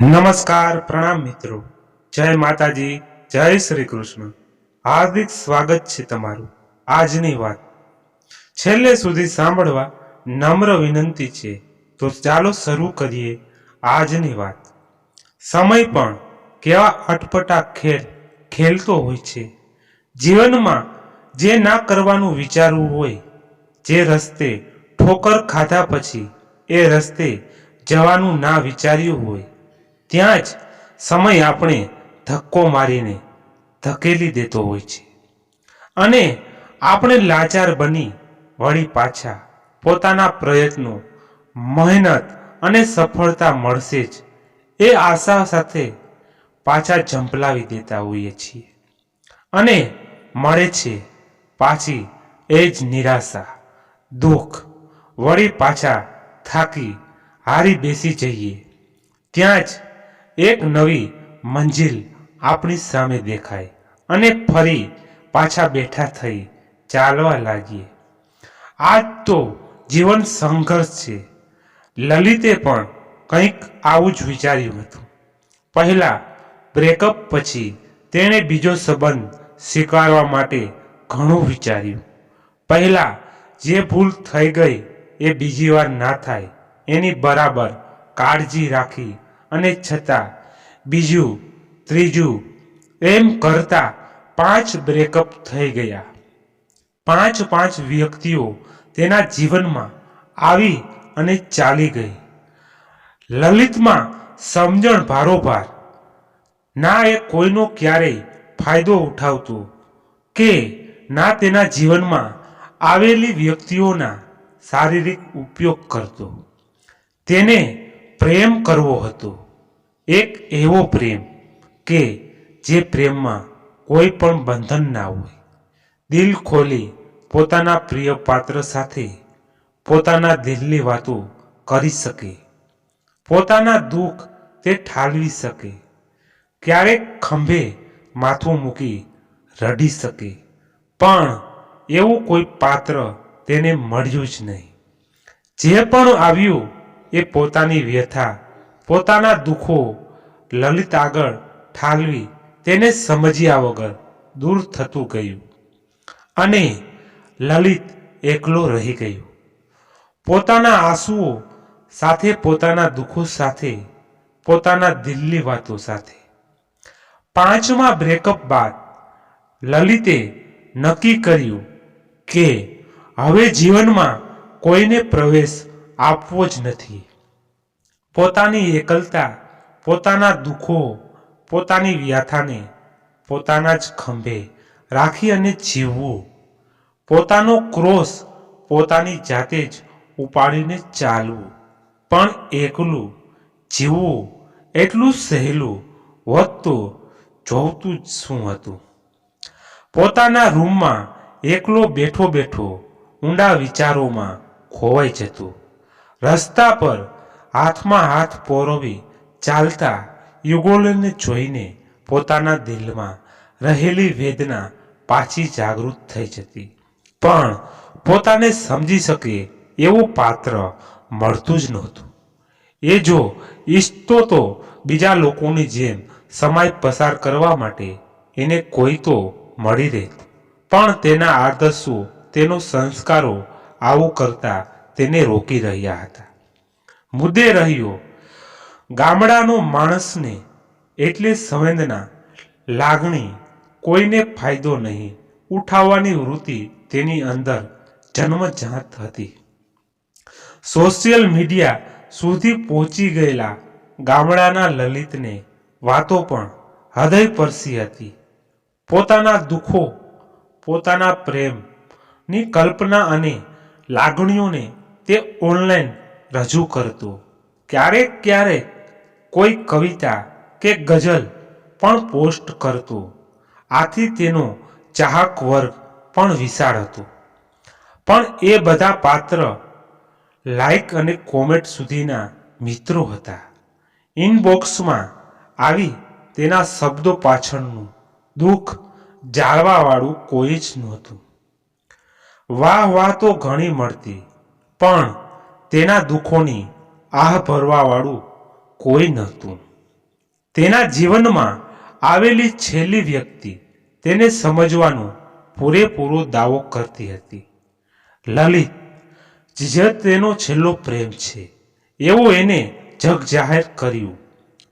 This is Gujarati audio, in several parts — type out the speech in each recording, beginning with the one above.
નમસ્કાર પ્રણામ મિત્રો. જય માતાજી, જય શ્રી કૃષ્ણ. હાર્દિક સ્વાગત છે તમારું આજની વાત. છેલ્લે સુધી સાંભળવા નમ્ર વિનંતી છે. તો ચાલો શરૂ કરીએ આજની વાત. સમય પણ કેવા અટપટા ખેલ ખેલતો હોય છે. જીવનમાં જે ના કરવાનું વિચારવું હોય, જે રસ્તે ઠોકર ખાધા પછી એ રસ્તે જવાનું ના વિચાર્યું હોય ત્યાં જ સમય આપણે ધક્કો મારીને ધકેલી દેતો હોય છે. અને આપણે લાચાર બની વળી પાછા પોતાના પ્રયત્નો, મહેનત અને સફળતા મળશે જ એ આશા સાથે પાછા ઝંપલાવી દેતા હોઈએ છીએ. અને મળે છે પાછી એ જ નિરાશા, દુઃખ વળી પાછા થાકી હારી બેસી જઈએ. ત્યાં જ એક નવી મંજિલ આપણી સામે દેખાય અને ફરી પાછા બેઠા થઈ ચાલવા લાગીએ. આજ તો જીવન સંઘર્ષ છે. લલિતે પણ કંઈક આવું જ વિચાર્યું હતું. પહેલા બ્રેકઅપ પછી તેણે બીજો સંબંધ સ્વીકારવા માટે ઘણું વિચાર્યું. પહેલા જે ભૂલ થઈ ગઈ એ બીજી વાર ના થાય એની બરાબર કાળજી રાખી અને છતાં, બીજું, ત્રીજું, એમ કરતા પાંચ બ્રેકઅપ થઈ ગયા. પાંચ પાંચ વ્યક્તિઓ તેના જીવનમાં આવી અને ચાલી ગઈ. લલિતમાં સમજણ ભારોભાર. ના એ કોઈનો ક્યારેય ફાયદો ઉઠાવતો કે ના તેના જીવનમાં આવેલી વ્યક્તિઓના શારીરિક ઉપયોગ કરતો. તેને પ્રેમ કરવો હતો. એક એવો પ્રેમ કે જે પ્રેમમાં કોઈ પણ બંધન ના હોય. દિલ ખોલી પોતાના પ્રિય પાત્ર સાથે પોતાના દિલની વાતો કરી શકે. પોતાના દુઃખ તે ઠાલવી શકે. ક્યારેક ખંભે માથું મૂકી રડી શકે. પણ એવું કોઈ પાત્ર તેને મળ્યું જ નહીં. જે પણ આવ્યું એ પોતાની વ્યથા, પોતાના દુઃખો, લલિત આગળ ઠાલવી, તેને સમજ્યા વગર દૂર થતું ગયું. અને લલિત એકલો રહી ગયો. પોતાના આંસુઓ સાથે, પોતાના દુઃખો સાથે, પોતાના દિલની વાતો સાથે. પાંચમા બ્રેકઅપ બાદ લલિતે નક્કી કર્યું કે હવે જીવનમાં કોઈને પ્રવેશ આપવો જ નથી. પોતાની એકલતા, પોતાના દુઃખો, પોતાની વ્યથાને, પોતાના જ ખંભે રાખી અને જીવવું. પોતાનો ક્રોસ પોતાની જાતે જ ઉપાડીને ચાલવું. પણ એકલું જીવવું, એટલું સહેલું વધતું, જોવતું જ શું હતું? પોતાના રૂમમાં એકલો બેઠો બેઠો ઊંડા વિચારોમાં ખોવાઈ જતો. રસ્તા પર હાથમાં હાથ પોરવી ચાલતા યુગોલને જોઈને પોતાના દિલમાં રહેલી વેદના પાછી જાગૃત થઈ જતી. પણ પોતાને સમજી શકે એવું પાત્ર મળતું જ નહોતું. એ જો ઈચ્છતો તો બીજા લોકોની જેમ સમય પસાર કરવા માટે એને કોઈ તો મળી રહેત. પણ તેના આદર્શો, તેનો સંસ્કારો આવું કરતા તેને રોકી રહ્યા હતા. મુદ્દે રહ્યો, ગામડાનો માણસને એટલે સંવેદના, લાગણી કોઈને ફાયદો નહીં, ઉઠાવવાની વૃત્તિ તેની અંદર જન્મજાત હતી. સોશિયલ મીડિયા સુધી પહોંચી ગયેલા ગામડાના લલિતને વાતો પણ હૃદય પરસી હતી. પોતાના દુઃખો, પોતાના પ્રેમની કલ્પના અને લાગણીઓને તે ઓનલાઈન રજૂ કરતો. ક્યારેક ક્યારેક કોઈ કવિતા કે ગઝલ પણ પોસ્ટ કરતો. આથી તેનો ચાહક વર્ગ પણ વિશાળ હતો. પણ એ બધા પાત્ર લાઈક અને કોમેન્ટ સુધીના મિત્રો હતા. ઇનબોક્સમાં આવી તેના શબ્દો પાછળનું દુઃખ જાળવાવાળું કોઈ જ નહોતું. વાહ વાહ તો ઘણી મળતી. પણ તેના દુઃખોની આહ ભરવાવાળું કોઈ નહોતું. તેના જીવનમાં આવેલી છેલ્લી વ્યક્તિ તેને સમજવાનો પૂરેપૂરો દાવો કરતી હતી. લલિત, જે તેનો છેલ્લો પ્રેમ છે, એવું એને જગ જાહેર કર્યું.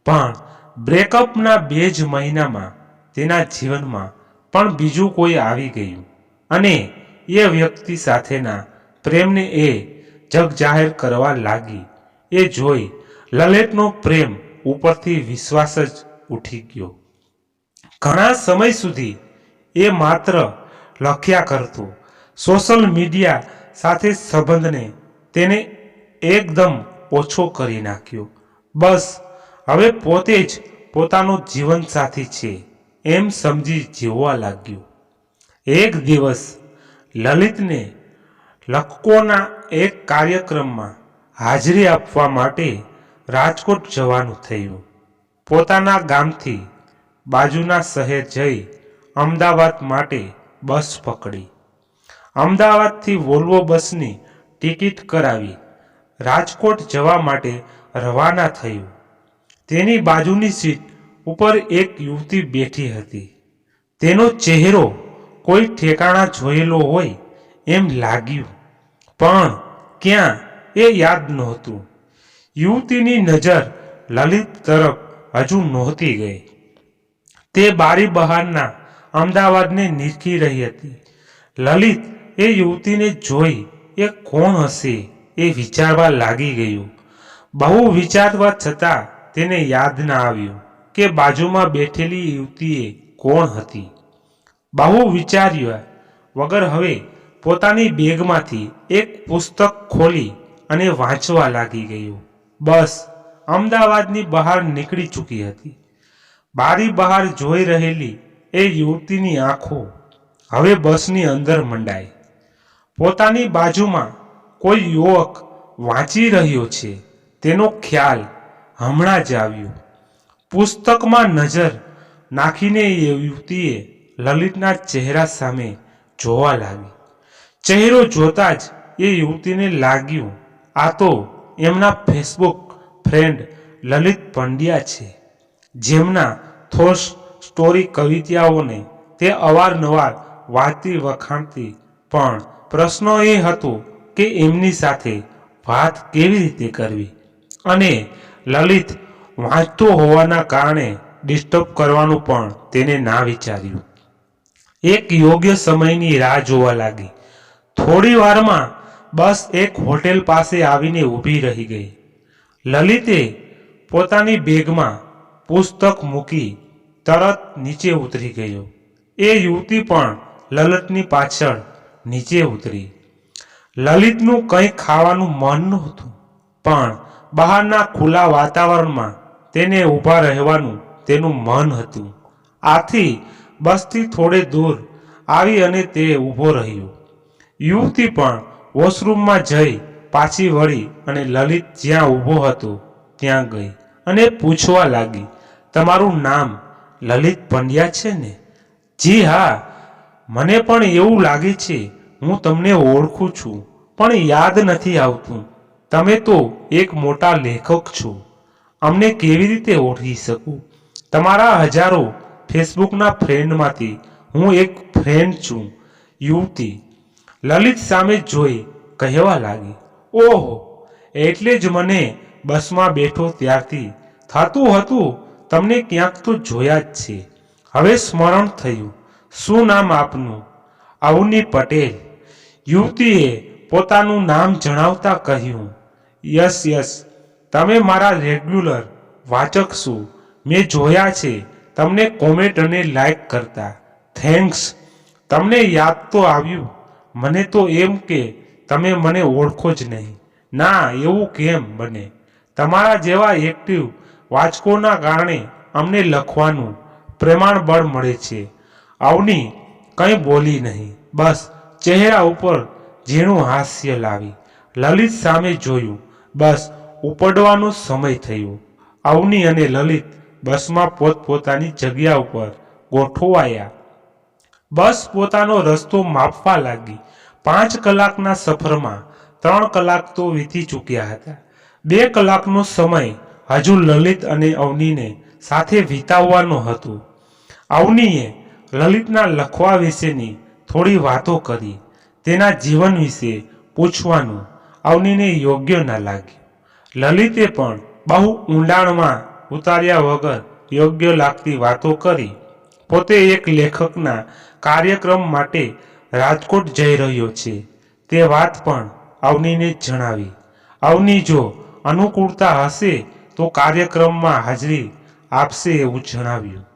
પણ બ્રેકઅપના બે જ મહિનામાં તેના જીવનમાં પણ બીજું કોઈ આવી ગયું અને એ વ્યક્તિ સાથેના પ્રેમને એ જગ જાહેર કરવા લાગી. એ જોઈ લલિતનો પ્રેમ ઉપરથી વિશ્વાસ જ ઉઠી ગયો. ઘણા સમય સુધી એ માત્ર લખ્યા કરતો. સોશિયલ મીડિયા સાથે સંબંધને તેને એકદમ ઓછો કરી નાખ્યો. બસ, હવે પોતે જ પોતાનો જીવનસાથી છે એમ સમજી જીવવા લાગ્યો. એક દિવસ લલિતને લખકોના એક કાર્યક્રમમાં હાજરી આપવા માટે રાજકોટ જવાનું થયું. પોતાના ગામથી બાજુના શહેર જઈ અમદાવાદ માટે બસ પકડી. અમદાવાદથી વોલ્વો બસની ટિકિટ કરાવી રાજકોટ જવા માટે રવાના થયું. તેની બાજુની સીટ ઉપર એક યુવતી બેઠી હતી. તેનો ચહેરો કોઈ ઠેકાણા જોયેલો હોય એમ લાગ્યું. પણ ક્યાં એ યાદ નહોતું. યુવતીની નજર લલિત તરફ હજુ નહોતી ગઈ. તે બારી બહારના અમદાવાદને નીરખી રહી હતી. લલિત એ યુવતીને જોઈ એ કોણ હશે એ વિચારવા લાગી ગયું. બહુ વિચારવા છતાં તેને યાદ ના આવ્યું કે બાજુમાં બેઠેલી યુવતીએ કોણ હતી. બહુ વિચાર્યા વગર હવે પોતાની બેગમાંથી એક પુસ્તક ખોલી અને વાંચવા લાગી ગયું. બસ, અમદાવાદની બહાર નીકળી ચૂકી હતી. બારી બહાર જોઈ રહેલી એ યુવતીની આંખો હવે બસની અંદર મંડાઈ. પોતાની બાજુમાં કોઈ યુવક વાંચી રહ્યો છે, તેનો ખ્યાલ હમણાં જ આવ્યો. પુસ્તકમાં નજર નાખીને એ યુવતીએ લલિતના ચહેરા સામે જોવા લાગી. ચહેરો જોતા જ એ યુવતીને લાગ્યું, આ તો એમના ફેસબુક ફ્રેન્ડ લલિત પંડ્યા છે, જેમના થોસ સ્ટોરી કવિતાઓને તે અવારનવાર વાંચતી વખાણતી. પણ પ્રશ્ન એ હતો કે એમની સાથે વાત કેવી રીતે કરવી? અને લલિત વાંચતો હોવાના કારણે ડિસ્ટર્બ કરવાનું પણ તેને ના વિચાર્યું. એક યોગ્ય સમયની રાહ જોવા લાગી. થોડી વારમાં બસ એક હોટેલ પાસે આવીને ઊભી રહી ગઈ. લલિતે પોતાની બેગમાં પુસ્તક મૂકી તરત નીચે ઉતરી ગયો. એ યુવતી પણ લલિતની પાછળ નીચે ઉતરી. લલિતનું કંઈ ખાવાનું મન નહોતું, પણ બહારના ખુલ્લા વાતાવરણમાં તેને ઊભા રહેવાનું તેનું મન હતું. આથી બસથી થોડે દૂર આવી અને તે ઊભો રહ્યો. યુવતી પણ વોશરૂમમાં જઈ પાછી વળી અને લલિત જ્યાં ઊભો હતો ત્યાં ગઈ અને પૂછવા લાગી, તમારું નામ લલિત પંડ્યા છે ને? જી હા, મને પણ એવું લાગે છે, હું તમને ઓળખું છું, પણ યાદ નથી આવતું. તમે તો એક મોટા લેખક છો. અમને કેવી રીતે ઓળખી શકું? તમારા હજારો ફેસબુકના ફ્રેન્ડમાંથી હું એક ફ્રેન્ડ છું, યુવતી. લલિત સામે જોઈ કહેવા લાગી, ઓહો, એટલે જ મને બસમાં બેઠો ત્યારથી થતું હતું, તમને ક્યાંક તો જોયા જ છે. હવે સ્મરણ થયું, શું નામ આપનું? અવની પટેલ. યુવતીએ પોતાનું નામ જણાવતા કહ્યું, યસ યસ, તમે મારા રેગ્યુલર વાચક છું મેં જોયા છે, તમને કોમેન્ટ અને લાઈક કરતા. થેન્ક્સ. તમને યાદ તો આવ્યું મને તો એમ કે તમે મને ઓળખો જ નહીં. ના, એવું કેમ બને? તમારા જેવા એક્ટિવ વાચકોના કારણે અમને લખવાનું પ્રમાણબળ મળે છે. અવની કંઈ બોલી નહીં. બસ, ચહેરા ઉપર ઝીણું હાસ્ય લાવી. લલિત સામે જોયું. બસ, ઉપડવાનો સમય થયો. અવની અને લલિત બસમાં પોતપોતાની જગ્યા ઉપર ગોઠવાયા. બસ પોતાનો રસ્તો માપવા લાગી. પાંચ કલાકના સફરમાં ત્રણ કલાક તો વીતી ચૂક્યા હતા. બે કલાકનો સમય હજુ લલિત અને અવનીને સાથે વિતાવવાનું હતું. અવનીએ લલિતના લખવા વિશેની થોડી વાતો કરી, તેના જીવન વિશે પૂછવાનું અવનીને યોગ્ય ના લાગ્યું. લલિતે પણ બહુ ઊંડાણમાં ઉતાર્યા વગર યોગ્ય લાગતી વાતો કરી. પોતે એક લેખકના કાર્યક્રમ માટે રાજકોટ જઈ રહ્યો છે. તે વાત પણ અવનીને જ જણાવી. અવની જો અનુકૂળતા હશે તો કાર્યક્રમમાં હાજરી આપશે એવું જણાવ્યું.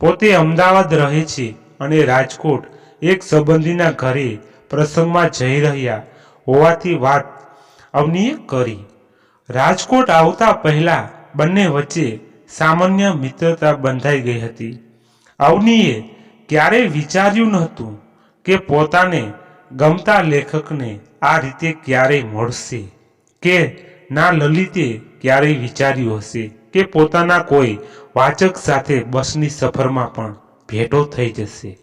પોતે અમદાવાદ રહે છે અને રાજકોટ એક સંબંધીના ઘરે પ્રસંગમાં જઈ રહ્યા હોવાથી વાત અવનીએ કરી. રાજકોટ આવતા પહેલા બંને વચ્ચે સામાન્ય મિત્રતા બંધાઈ ગઈ હતી. અવનીએ ક્યારેય વિચાર્યું નહોતું કે પોતાને ગમતા લેખકને આ રીતે ક્યારેય મળશે? કે ના લલિતે ક્યારેય વિચાર્યું હશે? કે પોતાના કોઈ વાચક સાથે બસની સફરમાં પણ ભેટો થઈ જશે?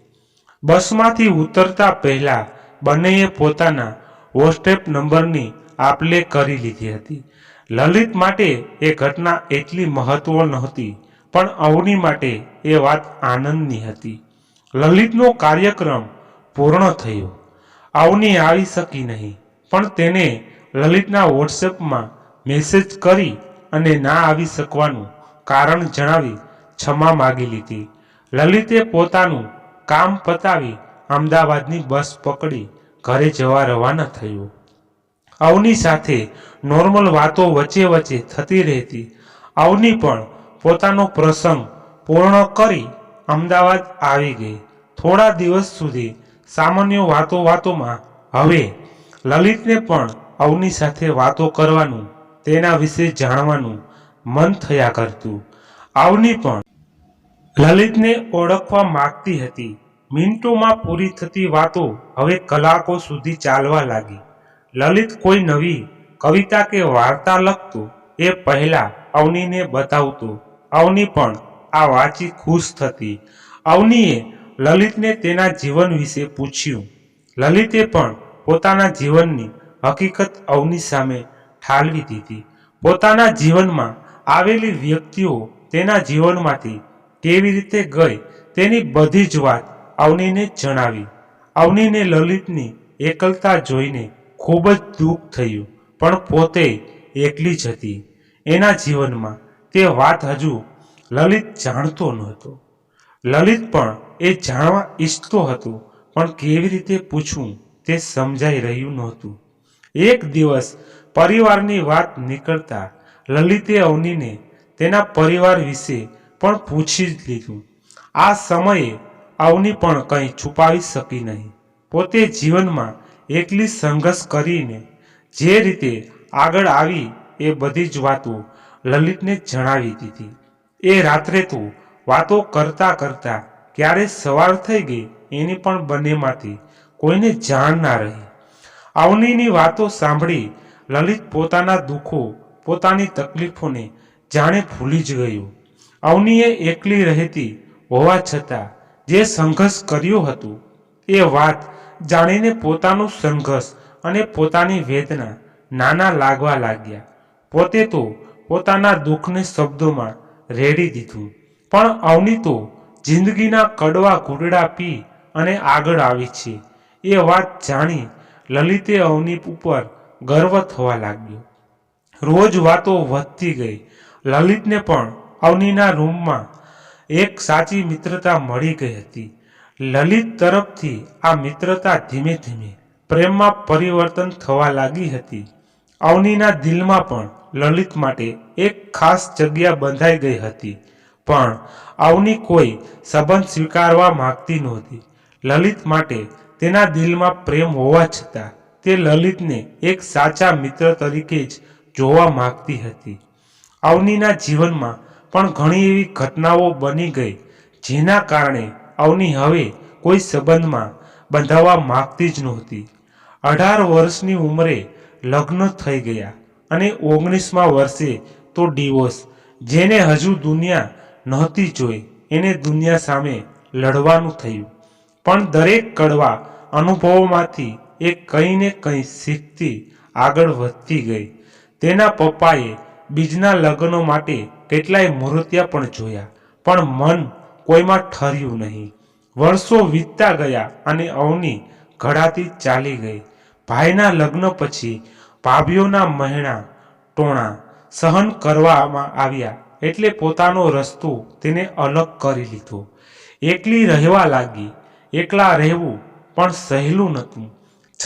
બસમાંથી ઉતરતા પહેલા બંનેએ પોતાના વોટ્સએપ નંબરની આપલે કરી લીધી હતી. લલિત માટે એ ઘટના એટલી મહત્વ નહોતી, પણ અવની માટે એ વાત આનંદની હતી. લલિતનો કાર્યક્રમ પૂર્ણ થયો. આવની આવી શકી નહીં, પણ તેને લલિતના વોટ્સએપમાં મેસેજ કરી અને ના આવી શકવાનું કારણ જણાવી ક્ષમા માગી લીધી. લલિતે પોતાનું કામ પતાવી અમદાવાદની બસ પકડી ઘરે જવા રવાના થયું. અવની સાથે નોર્મલ વાતો વચ્ચે વચ્ચે થતી રહેતી. અવની પણ પોતાનો પ્રસંગ પૂર્ણ કરી અમદાવાદ આવી ગઈ. થોડા દિવસ સુધી સામાન્ય વાતો વાતોમાં હવે લલિતને પણ અવની સાથે વાતો કરવાનું, તેના વિશે જાણવાનું મન થયા કરતું. અવની પણ લલિતને ઓળખવા માગતી હતી. મિનિટોમાં પૂરી થતી વાતો હવે કલાકો સુધી ચાલવા લાગી. લલિત કોઈ નવી કવિતા કે વાર્તા લખતો એ પહેલા અવનીને બતાવતો. અવની પણ આ વાંચી ખુશ થતી. અવનીએ લલિતને તેના જીવન વિશે પૂછ્યું. લલિતે પણ પોતાના જીવનની હકીકત અવની સામે ઠાલવી દીધી. પોતાના જીવનમાં આવેલી વ્યક્તિઓ તેના જીવનમાંથી કેવી રીતે ગઈ તેની બધી જ વાત અવનીને જણાવી. અવનીને લલિતની એકલતા જોઈને ખૂબ જ દુઃખ થયું, પણ પોતે એકલી જ હતી. એના જીવનમાં તે વાત હજુ લલિત જાણતો નહોતો. લલિત પણ એ જાણવા ઈચ્છતો હતો, પણ કેવી રીતે પૂછવું તે સમજાઈ રહ્યું નહોતું. એક દિવસ પરિવારની વાત નીકળતા લલિતે અવનીને તેના પરિવાર વિશે પણ પૂછી જ લીધું. આ સમયે અવની પણ કંઈ છુપાવી શકી નહીં. પોતે જીવનમાં એકલી સંઘર્ષ કરીને જે રીતે આગળ આવી એ બધી જ વાતો લલિતને જણાવી દીધી. એ રાત્રે તો વાતો કરતા કરતા ક્યારે સવાર થઈ ગઈ એની પણ બંનેમાંથી કોઈને જાણ ના રહી. અવનીની વાતો સાંભળી લલિત પોતાના દુઃખો, પોતાની તકલીફોને જાણે ભૂલી જ ગયું. અવનીએ એકલી રહેતી હોવા છતાં જે સંઘર્ષ કર્યો હતો એ વાત જાણીને પોતાનું સંઘર્ષ અને પોતાની વેદના નાના લાગવા લાગ્યા. પોતે તો પોતાના દુઃખને શબ્દોમાં રેડી દીધું. પણ અવની તો જિંદગીના કડવા ઘૂંટડા પી અને આગળ આવી છે. એ વાત જાણી લલિતે અવની ઉપર ગર્વ થવા લાગ્યો. રોજ વાતો વધતી ગઈ. લલિતને પણ અવનીના રૂમમાં એક સાચી મિત્રતા મળી ગઈ હતી. લલિત તરફથી આ મિત્રતા ધીમે ધીમે પ્રેમમાં પરિવર્તન થવા લાગી હતી. અવનીના દિલમાં પણ લલિત માટે એક ખાસ જગ્યા બંધાઈ ગઈ હતી. પણ અવની કોઈ સંબંધ સ્વીકારવા માગતી નહોતી. લલિત માટે તેના દિલમાં પ્રેમ હોવા છતાં તે લલિતને એક સાચા મિત્ર તરીકે જ જોવા માગતી હતી. અવનીના જીવનમાં પણ ઘણી એવી ઘટનાઓ બની ગઈ, જેના કારણે અવની હવે કોઈ સંબંધમાં બંધાવા માગતી જ નહોતી. અઢાર વર્ષની ઉંમરે લગ્ન થઈ ગયા અને ઓગણીસમાં વર્ષે તો ડિવોર્સ જેને હજુ દુનિયા નહોતી જોઈ. એને દુનિયા સામે લડવાનું થયું. પણ દરેક કડવા અનુભવોમાંથી એ કંઈ ને કંઈ શીખતી આગળ વધતી ગઈ. તેના પપ્પાએ બીજના લગ્નો માટે કેટલાય મુહૂર્ત્યા પણ જોયા, પણ મન કોઈમાં ઠર્યું નહીં. વર્ષો વીતતા ગયા અને અવની ઘડાતી ચાલી ગઈ. ભાઈના લગ્ન પછી ભાભીઓના મહેણા, ટોણા સહન કરવામાં આવ્યા. એટલે પોતાનો રસ્તો તેને અલગ કરી લીધો. એકલી રહેવા લાગી, એકલા રહેવું પણ સહેલું નહોતું.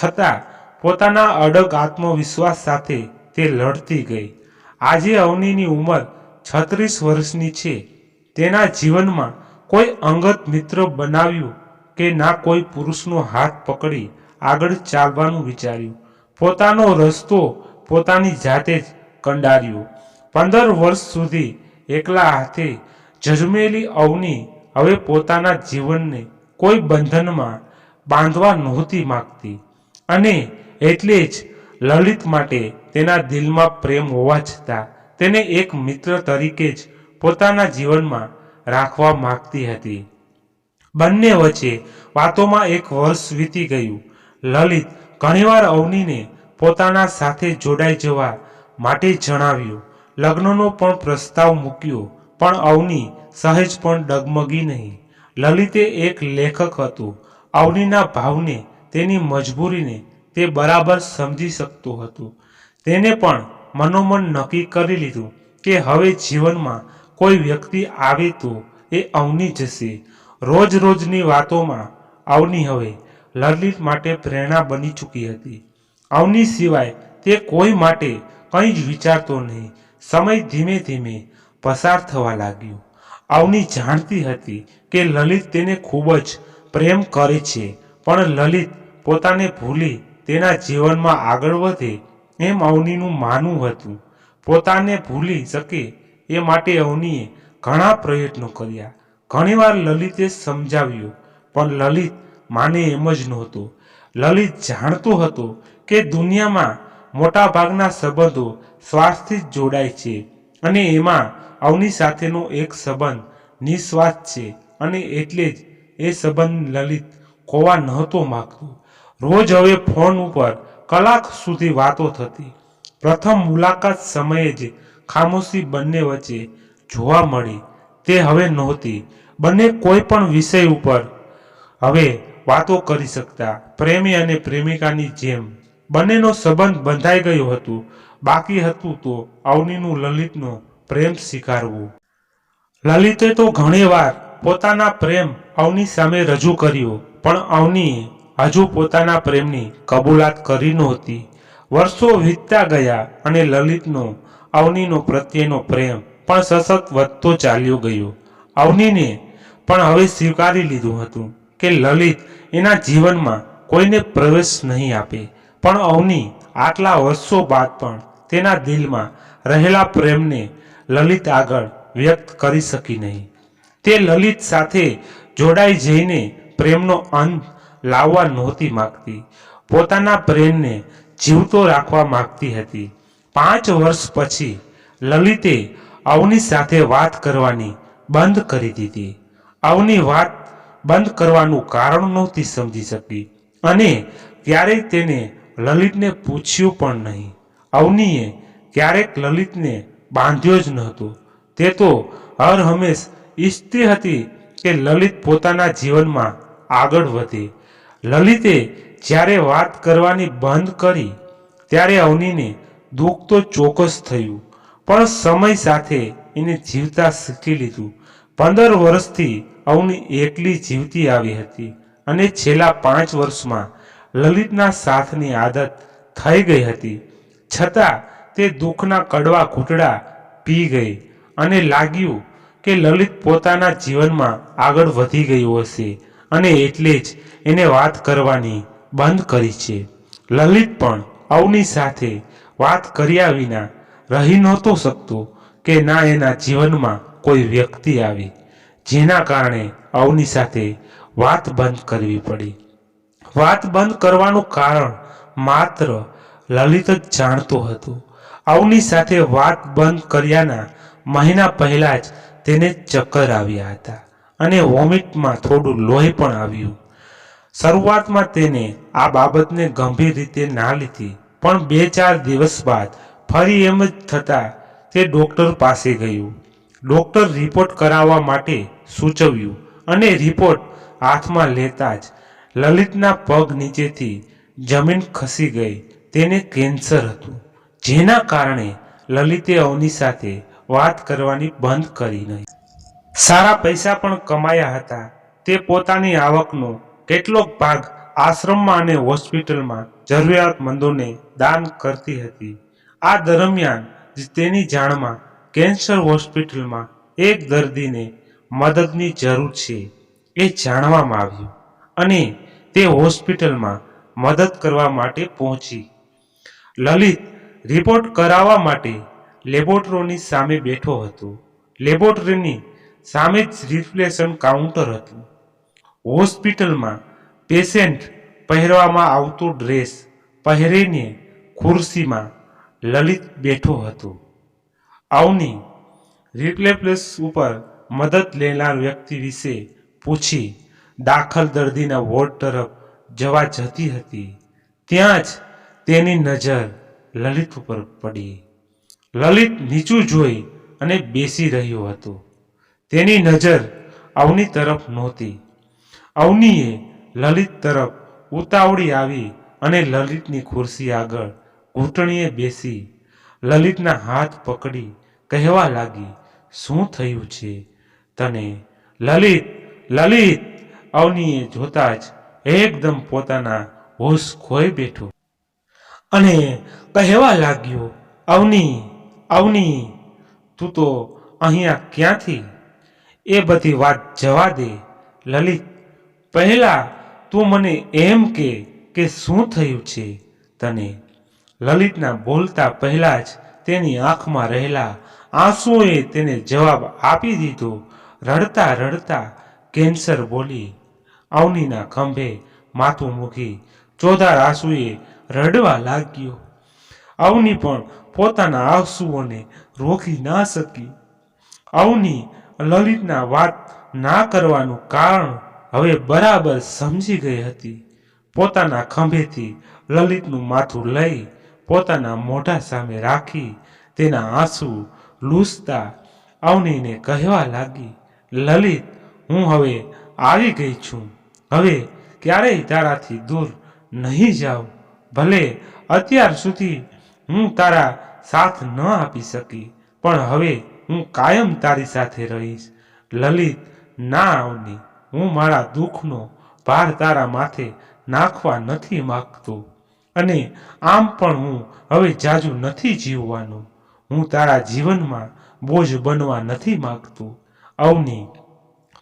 છતાં પોતાના અડગ આત્મવિશ્વાસ સાથે તે લડતી ગઈ. આજે અવનીની ઉંમર છત્રીસ વર્ષની છે. તેના જીવનમાં કોઈ અંગત મિત્ર બનાવ્યું કે ના કોઈ પુરુષનો હાથ પકડી આગળ ચાલવાનું વિચાર્યું. પોતાનો રસ્તો પોતાની જાતે જ કંડાર્યો. પંદર વર્ષ સુધી એકલા હાથે જજમેલી અવની હવે પોતાના જીવનને કોઈ બંધનમાં બાંધવા નહોતી માગતી. અને એટલે જ લલિત માટે તેના દિલમાં પ્રેમ હોવા છતાં તેને એક મિત્ર તરીકે જ પોતાના જીવનમાં રાખવા માગતી હતી. બંને વચ્ચે વાતોમાં એક વર્ષ વીતી ગયું. લલિત ઘણીવાર અવનીને પોતાના સાથે જોડાઈ જવા માટે જણાવ્યું. લગ્નનો પણ પ્રસ્તાવ મૂક્યો, પણ અવની સહેજ પણ ડગમગી નહીં. લલિતે એક લેખક હતું. અવનીના ભાવને, તેની મજબૂરીને તે બરાબર સમજી શકતો હતો. તેને પણ મનોમન નક્કી કરી લીધું કે હવે જીવનમાં કોઈ વ્યક્તિ આવે તો એ અવની જશે. રોજ રોજની વાતોમાં અવની હવે લલિત માટે પ્રેરણા બની ચૂકી હતી. અવની સિવાય તે કોઈ માટે કંઈ જ વિચારતો નહીં. સમય ધીમે ધીમે પસાર થવા લાગ્યો. અવની જાણતી હતી કે લલિત તેને ખૂબ જ પ્રેમ કરે છે, પણ લલિત પોતાને ભૂલી તેના જીવનમાં આગળ વધે એમ અવનીનું માનવું હતું. પોતાને ભૂલી શકે એ માટે અવનીએ ઘણા પ્રયત્નો કર્યા. ઘણીવાર લલિતે સમજાવ્યું, પણ લલિત માને એમ જ નહોતો. લલિત જાણતો હતો કે દુનિયામાં મોટાભાગના સંબંધો જ જોડાય છે. અને એમાં અવની સાથેનો એક સંબંધ નિસ્વાર્થ છે અને એટલે જ એ સંબંધ લલિત ખોવા નહોતો માગતો. રોજ હવે ફોન ઉપર કલાક સુધી વાતો થતી. પ્રથમ મુલાકાત સમયે જ ખામોશી બંને વચ્ચે જોવા મળી. તે હવે નહોતી. બંને કોઈ પણ વિષય ઉપર હવે વાતો કરી શકતા. પ્રેમી અને પ્રેમિકાની જેમ બંનેનો સંબંધ બંધાઈ ગયો હતું. બાકી હતું તો અવનીનું લલિતનો પ્રેમ સ્વીકારવું. લલિતે તો ઘણીવાર પોતાના પ્રેમ અવની સામે રજૂ કર્યો, પણ અવનીએ હજુ પોતાના પ્રેમની કબૂલાત કરી નહોતી. વર્ષો વીતતા ગયા અને લલિતનો, અવનીનો પ્રત્યેનો પ્રેમ પણ સતત વધતો ચાલ્યો ગયો. અવનીને પણ હવે સ્વીકારી લીધું હતું કે લલિત એના જીવનમાં કોઈને પ્રવેશ નહીં આપે, પણ અવની આટલા વર્ષો બાદ પણ તેના દિલમાં રહેલા પ્રેમને લલિત આગળ વ્યક્ત કરી શકી નહીં. તે લલિત સાથે જોડાઈ જઈને પ્રેમનો અંત લાવવા નહોતી માગતી. પોતાના પ્રેમને જીવતો રાખવા માગતી હતી. પાંચ વર્ષ પછી લલિતે અવની સાથે વાત કરવાની બંધ કરી દીધી. અવની વાત બંધ કરવાનું કારણ નહોતી સમજી શકી અને ક્યારેય તેને લલિતને પૂછ્યું પણ નહીં. અવનીએ ક્યારેક લલિતને બાંધ્યો જ નહોતો તે તો હર હંમેશ ઈચ્છતી હતી કે લલિત પોતાના જીવનમાં આગળ વધે. લલિતે જ્યારે વાત કરવાની બંધ કરી, ત્યારે અવનીને દુઃખ તો ચોક્કસ થયું, પણ સમય સાથે એને જીવતા શીખી લીધું. પંદર વર્ષથી અવની એકલી જીવતી આવી હતી અને છેલ્લા પાંચ વર્ષમાં લલિતના સાથની આદત થઈ ગઈ હતી. છતાં તે દુઃખના કડવા ઘૂંટડા પી ગઈ અને લાગ્યું કે લલિત પોતાના જીવનમાં આગળ વધી ગયું હશે અને એટલે જ એને વાત કરવાની બંધ કરી છે. લલિત પણ અવની સાથે વાત કર્યા વિના રહી નહોતો શકતો કે ના એના જીવનમાં કોઈ વ્યક્તિ આવી, જેના કારણે અવની સાથે વાત બંધ કરવી પડી. વાત બંધ કરવાનું કારણ માત્ર લલિત જ જાણતો હતો. આવની સાથે વાત બંધ કર્યાના મહિના પહેલા જ તેને ચક્કર આવ્યા હતા અને વોમિટમાં થોડું લોહી પણ આવ્યું. શરૂઆતમાં તેને આ બાબતને ગંભીર રીતે ના લીધી, પણ બે ચાર દિવસ બાદ ફરી એમ જ થતાં તે ડૉક્ટર પાસે ગયું. ડોક્ટર રિપોર્ટ કરાવવા માટે સૂચવ્યું અને રિપોર્ટ હાથમાં લેતા જ લલિતના પગ નીચેથી જમીન ખસી ગઈ. તેને કેન્સર હતું, જેના કારણે લલિતે અવની સાથે વાત કરવાની બંધ કરી નહીં સારા પૈસા પણ કમાયા હતા. તે પોતાની આવકનો કેટલોક ભાગ આશ્રમમાં અને હોસ્પિટલમાં જરૂરિયાતમંદોને દાન કરતી હતી. આ દરમિયાન તેની જાણમાં કેન્સર હોસ્પિટલમાં એક દર્દીને મદદની જરૂર છે એ જાણવામાં આવ્યું અને તે હોસ્પિટલમાં મદદ કરવા માટે પહોંચી. લલિત રિપોર્ટ કરાવવા માટે લેબોરેટરીની સામે બેઠો હતો. લેબોરેટરીની સામે જ રિફ્લેશન કાઉન્ટર હતું. હોસ્પિટલમાં પેશન્ટ પહેરવામાં આવતો ડ્રેસ પહેરીને ખુરશીમાં લલિત બેઠો હતો. આવની રિફ્લેપ્લેસ ઉપર મદદ લેનાર વ્યક્તિ વિશે પૂછી દાખલ દર્દીના વોર્ડ તરફ જવા જતી હતી. ત્યાં જ તેની નજર લલિત ઉપર પડી. લલિત નીચું જોઈ અને બેસી રહ્યો હતો. તેની નજર અવની તરફ નહોતી. અવનીએ લલિત તરફ ઉતાવળી આવી અને લલિતની ખુરશી આગળ ઘૂંટણીએ બેસી લલિતના હાથ પકડી કહેવા લાગી, શું થયું છે? તને લલિત લલિત! અવનીએ જોતા જ એકદમ પોતાના હોશ ખોઈ બેઠો. અને કહેવા લાગ્યો અવની અવની તું તો અહીંયા ક્યાંથી? એ બધી વાત જવા દે, લલિત. પહેલા તું મને એમ કે કે શું થયું છે તને? લલિતના બોલતા પહેલા જ તેની આંખમાં રહેલા આંસુએ તેને જવાબ આપી દીધો. રડતા રડતા કેન્સર બોલી અવનીના ખંભે માથું મૂકી ચોધાર આંસુએ રડવા લાગ્યો. અવની પણ પોતાના આંસુઓને રોકી ના શકી. અવની લલિતના વાત ના કરવાનું કારણ હવે બરાબર સમજી ગઈ હતી. પોતાના ખંભેથી લલિતનું માથું લઈ પોતાના મોઢા સામે રાખી તેના આંસુ લૂસતા અવનીને કહેવા લાગી, લલિત, હું હવે આવી ગઈ છું. હવે ક્યારેય તારાથી દૂર નહીં જાઉં. ભલે અત્યાર સુધી હું તારા સાથ ન આપી શકી, પણ હવે હું કાયમ તારી સાથે રહીશ. લલિત, ના આવની, હું મારા દુઃખનો ભાર તારા માથે નાખવા નથી માગતો, અને આમ પણ હું હવે જાજુ નથી જીવવાનો. હું તારા જીવનમાં બોજ બનવા નથી માગતો. અવની,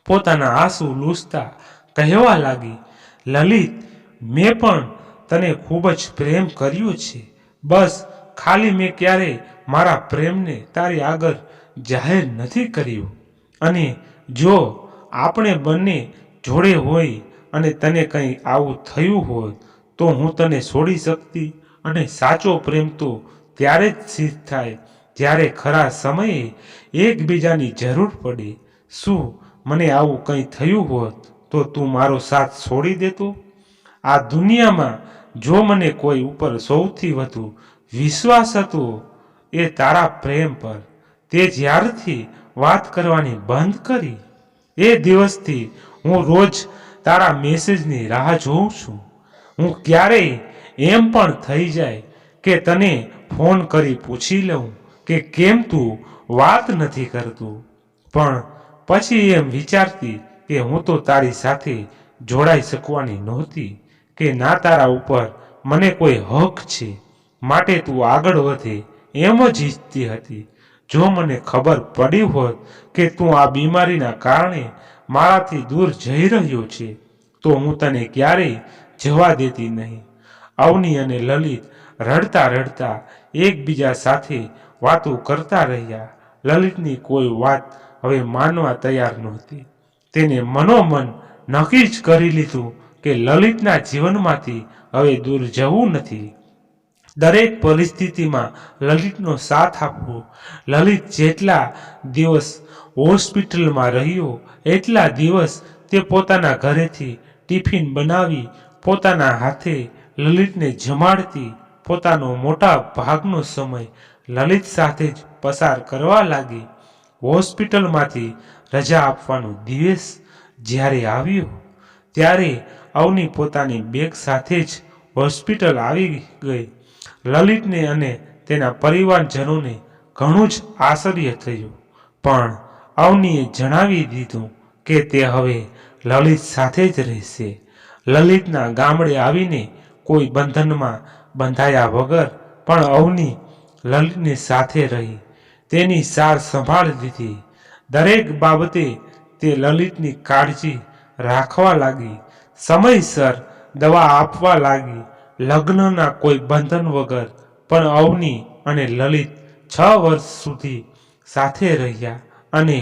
પોતાના આંસુ લૂસતા કહેવા લાગી, લલિત, મેં પણ તને ખૂબ જ પ્રેમ કર્યો છે. બસ ખાલી મેં ક્યારેય મારા પ્રેમને તારી આગળ જાહેર નથી કર્યો. અને જો આપણે બંને જોડે હોય અને તને કંઈ આવું થયું હોય, તો હું તને છોડી શકતી અને સાચો પ્રેમ તો ત્યારે જ સિદ્ધ થાય જ્યારે ખરા સમયે એકબીજાની જરૂર પડે. શું મને આવું કંઈ થયું હોત તો તું મારો સાથ છોડી દેતો? આ દુનિયામાં જો મને કોઈ ઉપર સૌથી વધુ વિશ્વાસ હતો, એ તારા પ્રેમ પર. તે જ્યારથી વાત કરવાની બંધ કરી. એ દિવસથી હું રોજ તારા મેસેજની રાહ જોઉં છું. હું ક્યારેય એમ પણ થઈ જાય કે તને ફોન કરી પૂછી લઉં કે કેમ તું વાત નથી કરતું. પણ પછી એમ વિચારતી કે હું તો તારી સાથે જોડાઈ શકવાની નહોતી. કે ના તારા ઉપર મને કોઈ હક છે? માટે તું આગળ વધે એમ જ ઈચ્છતી હતી. જો મને ખબર પડી હોત કે તું આ બીમારીના કારણે મારાથી દૂર જઈ રહ્યો છે, તો હું તને ક્યારેય જવા દેતી નહીં. અવની અને લલિત રડતા રડતા એકબીજા સાથે વાતો કરતા રહ્યા. લલિતની કોઈ વાત હવે માનવા તૈયાર નહોતી. તેને મનોમન નક્કી જ કરી લીધું કે લલિતના જીવનમાંથી હવે દૂર જવું નથી. દરેક પરિસ્થિતિમાં લલિતનો સાથ આપવો. લલિત જેટલા દિવસ હોસ્પિટલમાં રહ્યો, એટલા દિવસ તે પોતાના ઘરેથી ટિફિન બનાવી, પોતાના હાથે લલિતને જમાડતી, પોતાનો મોટા ભાગનો સમય લલિત સાથે જ પસાર કરવા લાગી. હોસ્પિટલમાંથી રજા આપવાનો દિવસ જ્યારે આવ્યો, ત્યારે અવની પોતાની બેગ સાથે જ હોસ્પિટલ આવી ગઈ. લલિતને અને તેના પરિવારજનોને ઘણું જ આશ્ચર્ય થયું. પણ અવનીએ જણાવી દીધું કે તે હવે લલિત સાથે જ રહેશે. લલિતના ગામડે આવીને કોઈ બંધનમાં બંધાયા વગર પણ અવની લલિતની સાથે રહી. તેની સાર સંભાળ દીધી દરેક બાબતે તે લલિતની કાળજી રાખવા લાગી. સમયસર દવા આપવા લાગી. લગ્નના કોઈ બંધન વગર પણ અવની અને લલિત છ વર્ષ સુધી સાથે રહ્યા અને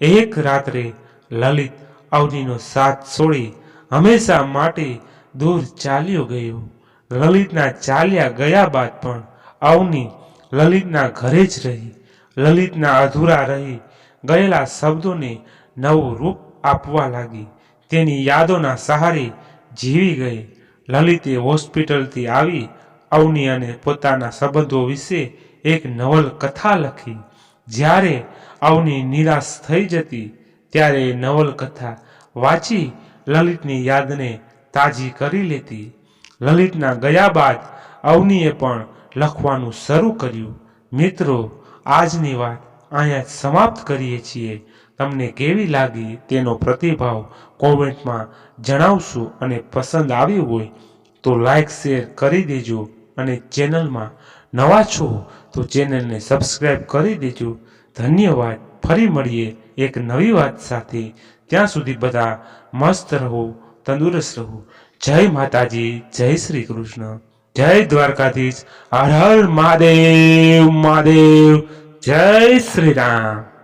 એક રાત્રે લલિત અવનીનો સાથ છોડી હંમેશા માટે દૂર ચાલ્યો ગયો. લલિતના ચાલ્યા ગયા બાદ પણ અવની લલિતના ઘરે જ રહી. લલિતના અધૂરા રહી ગયેલા શબ્દોને નવું રૂપ આપવા લાગી. તેની યાદોના સહારે જીવી ગઈ. લલિતે હોસ્પિટલથી આવી અવની અને પોતાના સંબંધો વિશે એક નવલકથા લખી. જ્યારે અવની નિરાશ થઈ જતી, ત્યારે એ નવલકથા વાંચી લલિતની યાદને તાજી કરી લેતી. લલિતના ગયા બાદ અવનીએ પણ લખવાનું શરૂ કર્યું. મિત્રો, આજની વાત અહીંયા સમાપ્ત કરીએ છીએ. તમને કેવી લાગી તેનો પ્રતિભાવ કોમેન્ટમાં જણાવશો અને પસંદ આવ્યું હોય તો લાઈક, શેર કરી દેજો અને ચેનલમાં નવા છો તો ચેનલને સબસ્ક્રાઈબ કરી દેજો. ધન્યવાદ. ફરી મળીએ એક નવી વાત સાથે. ત્યાં સુધી બધા મસ્ત રહો, તંદુરસ્ત રહો. જય માતાજી. જય શ્રી કૃષ્ણ. જય દ્વારકાધીશ. હર હર મહાદેવ મહાદેવ. જય શ્રી રામ.